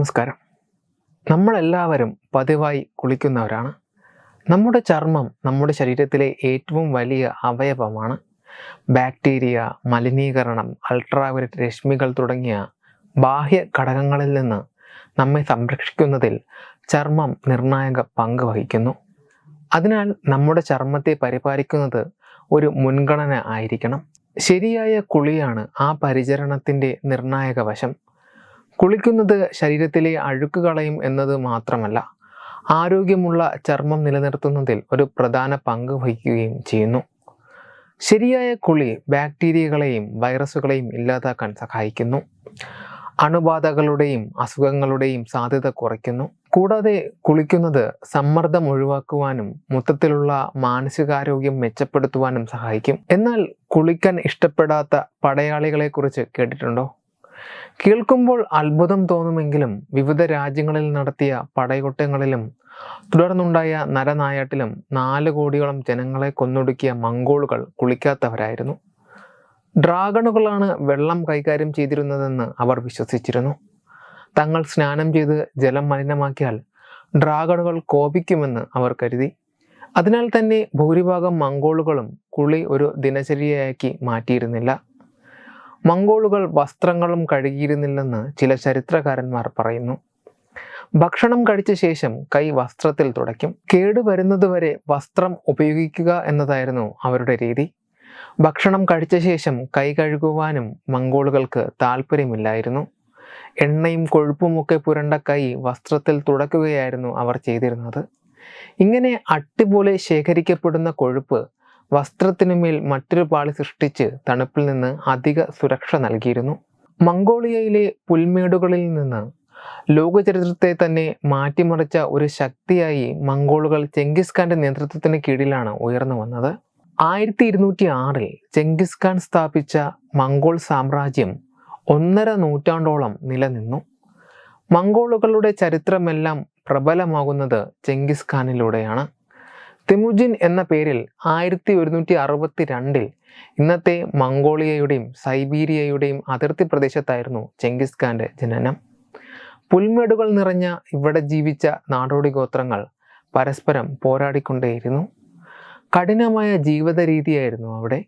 നമസ്കാരം. നമ്മളെല്ലാവരും പതിവായി കുളിക്കുന്നവരാണ്. നമ്മുടെ ചർമ്മം നമ്മുടെ ശരീരത്തിലെ ഏറ്റവും വലിയ അവയവമാണ്. ബാക്ടീരിയ മലിനീകരണം അൾട്രാവയലറ്റ് രശ്മികൾ തുടങ്ങിയ ബാഹ്യ ഘടകങ്ങളിൽ നിന്ന് നമ്മെ സംരക്ഷിക്കുന്നതിൽ ചർമ്മം നിർണായക പങ്ക് വഹിക്കുന്നു. അതിനാൽ നമ്മുടെ ചർമ്മത്തെ പരിപാലിക്കുന്നത് ഒരു മുൻഗണന ആയിരിക്കണം. ശരിയായ കുളിയാണ് ആ പരിചരണത്തിന്റെ നിർണായക വശം. കുളിക്കുന്നത് ശരീരത്തിലെ അഴുക്ക് കളയും എന്നത് മാത്രമല്ല ആരോഗ്യമുള്ള ചർമ്മം നിലനിർത്തുന്നതിൽ ഒരു പ്രധാന പങ്ക് വഹിക്കുകയും ചെയ്യുന്നു. ശരിയായ കുളി ബാക്ടീരിയകളെയും വൈറസുകളെയും ഇല്ലാതാക്കാൻ സഹായിക്കുന്നു. അണുബാധകളുടെയും അസുഖങ്ങളുടെയും സാധ്യത കുറയ്ക്കുന്നു. കൂടാതെ കുളിക്കുന്നത് സമ്മർദ്ദം ഒഴിവാക്കുവാനും മൊത്തത്തിലുള്ള മാനസികാരോഗ്യം മെച്ചപ്പെടുത്തുവാനും സഹായിക്കും. എന്നാൽ കുളിക്കാൻ ഇഷ്ടപ്പെടാത്ത പടയാളികളെക്കുറിച്ച് കേട്ടിട്ടുണ്ടോ? കേൾക്കുമ്പോൾ അത്ഭുതം തോന്നുമെങ്കിലും വിവിധ രാജ്യങ്ങളിൽ നടത്തിയ പടയോട്ടങ്ങളിലും തുടർന്നുണ്ടായ നരനായാട്ടിലും നാല് കോടിയോളം ജനങ്ങളെ കൊന്നൊടുക്കിയ മംഗോളുകൾ കുളിക്കാത്തവരായിരുന്നു. ഡ്രാഗണുകളാണ് വെള്ളം കൈകാര്യം ചെയ്തിരുന്നതെന്ന് അവർ വിശ്വസിച്ചിരുന്നു. തങ്ങൾ സ്നാനം ചെയ്ത് ജലം മലിനമാക്കിയാൽ ഡ്രാഗണുകൾ കോപിക്കുമെന്ന് അവർ കരുതി. അതിനാൽ തന്നെ ഭൂരിഭാഗം മംഗോളുകളും കുളി ഒരു ദിനചര്യയാക്കി മാറ്റിയിരുന്നില്ല. മംഗോളുകൾ വസ്ത്രങ്ങളും കഴുകിയിരുന്നില്ലെന്ന് ചില ചരിത്രകാരന്മാർ പറയുന്നു. ഭക്ഷണം കഴിച്ച ശേഷം കൈ വസ്ത്രത്തിൽ തുടയ്ക്കും. കേടുവരുന്നതുവരെ വസ്ത്രം ഉപയോഗിക്കുക എന്നതായിരുന്നു അവരുടെ രീതി. ഭക്ഷണം കഴിച്ച ശേഷം കൈ കഴുകുവാനും മംഗോളുകൾക്ക് താല്പര്യമില്ലായിരുന്നു എണ്ണയും കൊഴുപ്പുമൊക്കെ പുരണ്ട കൈ വസ്ത്രത്തിൽ തുടക്കുകയായിരുന്നു അവർ ചെയ്തിരുന്നത്. ഇങ്ങനെ അട്ടിപോലെ ശേഖരിക്കപ്പെടുന്ന കൊഴുപ്പ് വസ്ത്രത്തിനുമേൽ മറ്റൊരു പാളി സൃഷ്ടിച്ച് തണുപ്പിൽ നിന്ന് അധിക സുരക്ഷ നൽകിയിരുന്നു. മംഗോളിയയിലെ പുൽമേടുകളിൽ നിന്ന് ലോകചരിത്രത്തെ തന്നെ മാറ്റിമറിച്ച ഒരു ശക്തിയായി മംഗോളുകൾ ചെങ്കിസ് ഖാന്റെ നേതൃത്വത്തിന് കീഴിലാണ് ഉയർന്നു വന്നത്. ആയിരത്തി ഇരുന്നൂറ്റി ആറിൽ ചെങ്കിസ് ഖാൻ സ്ഥാപിച്ച മംഗോൾ സാമ്രാജ്യം ഒന്നര നൂറ്റാണ്ടോളം നിലനിന്നു. മംഗോളുകളുടെ ചരിത്രമെല്ലാം പ്രബലമാകുന്നത് ചെങ്കിസ് ഖാനിലൂടെയാണ്. തിമുജിൻ എന്ന പേരിൽ ആയിരത്തി ഒരുന്നൂറ്റി അറുപത്തി രണ്ടിൽ ഇന്നത്തെ മംഗോളിയയുടെയും സൈബീരിയയുടെയും അതിർത്തി പ്രദേശത്തായിരുന്നു ചെങ്കിസ് ഖാന്റെ ജനനം. പുൽമേടുകൾ നിറഞ്ഞ ഇവിടെ ജീവിച്ച നാടോടി ഗോത്രങ്ങൾ പരസ്പരം പോരാടിക്കൊണ്ടേയിരുന്നു. കഠിനമായ ജീവിത രീതിയായിരുന്നു അവിടെ.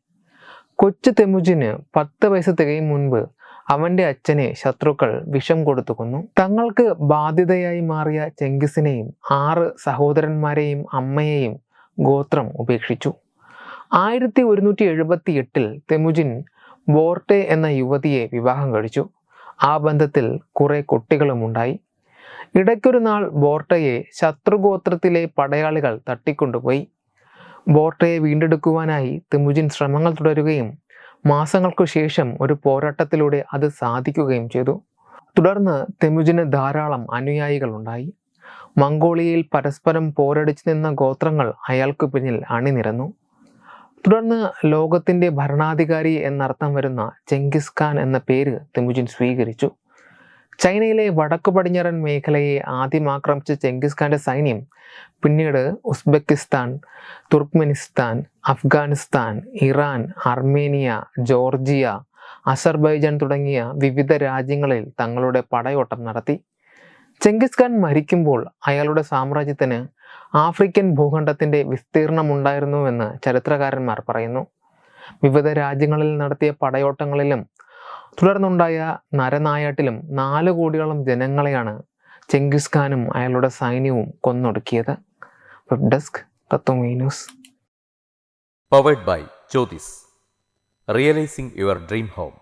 കൊച്ചു തെമുജിന് പത്ത് വയസ്സ് തികയും മുൻപ് അവന്റെ അച്ഛനെ ശത്രുക്കൾ വിഷം കൊടുത്തു കൊന്നു. തങ്ങൾക്ക് ബാധ്യതയായി മാറിയ ചെങ്കിസിനെയും ആറ് സഹോദരന്മാരെയും അമ്മയെയും ഗോത്രം ഉപേക്ഷിച്ചു. ആയിരത്തി ഒരുന്നൂറ്റി എഴുപത്തി എട്ടിൽ തെമുജിൻ ബോർട്ടെ എന്ന യുവതിയെ വിവാഹം കഴിച്ചു. ആ ബന്ധത്തിൽ കുറെ കുട്ടികളുമുണ്ടായി ഇടയ്ക്കൊരു നാൾ ബോർട്ടയെ ശത്രുഗോത്രത്തിലെ പടയാളികൾ തട്ടിക്കൊണ്ടുപോയി. ബോർട്ടയെ വീണ്ടെടുക്കുവാനായി തെമുജിൻ ശ്രമങ്ങൾ തുടരുകയും മാസങ്ങൾക്കു ശേഷം ഒരു പോരാട്ടത്തിലൂടെ അത് സാധിക്കുകയും ചെയ്തു. തുടർന്ന് തെമുജിന് ധാരാളം അനുയായികൾ ഉണ്ടായി മംഗോളിയയിൽ പരസ്പരം പോരടിച്ചു നിന്ന ഗോത്രങ്ങൾ അയാൾക്ക് പിന്നിൽ അണിനിരന്നു. തുടർന്ന് ലോകത്തിന്റെ ഭരണാധികാരി എന്നർത്ഥം വരുന്ന ചെങ്കിസ് ഖാൻ എന്ന പേര് തിമുജിൻ സ്വീകരിച്ചു. ചൈനയിലെ വടക്കു പടിഞ്ഞാറൻ മേഖലയെ ആദ്യം ആക്രമിച്ച ചെങ്കിസ് ഖാന്റെ സൈന്യം പിന്നീട് Uzbekistan Turkmenistan Afghanistan Iran Armenia Georgia Azerbaijan തുടങ്ങിയ വിവിധ രാജ്യങ്ങളിൽ തങ്ങളുടെ പടയോട്ടം നടത്തി. ചെങ്കിസ് ഖാൻ മരിക്കുമ്പോൾ അയാളുടെ സാമ്രാജ്യത്തിന് ആഫ്രിക്കൻ ഭൂഖണ്ഡത്തിന്റെ വിസ്തീർണമുണ്ടായിരുന്നുവെന്ന് ചരിത്രകാരന്മാർ പറയുന്നു. വിവിധ രാജ്യങ്ങളിൽ നടത്തിയ പടയോട്ടങ്ങളിലും തുടർന്നുണ്ടായ നരനായാട്ടിലും നാല് കോടിയോളം ജനങ്ങളെയാണ് ചെങ്കിസ് ഖാനും അയാളുടെ സൈന്യവും കൊന്നൊടുക്കിയത്. Web desk Tatwamayi news. Powered by Jyothis realising your dream home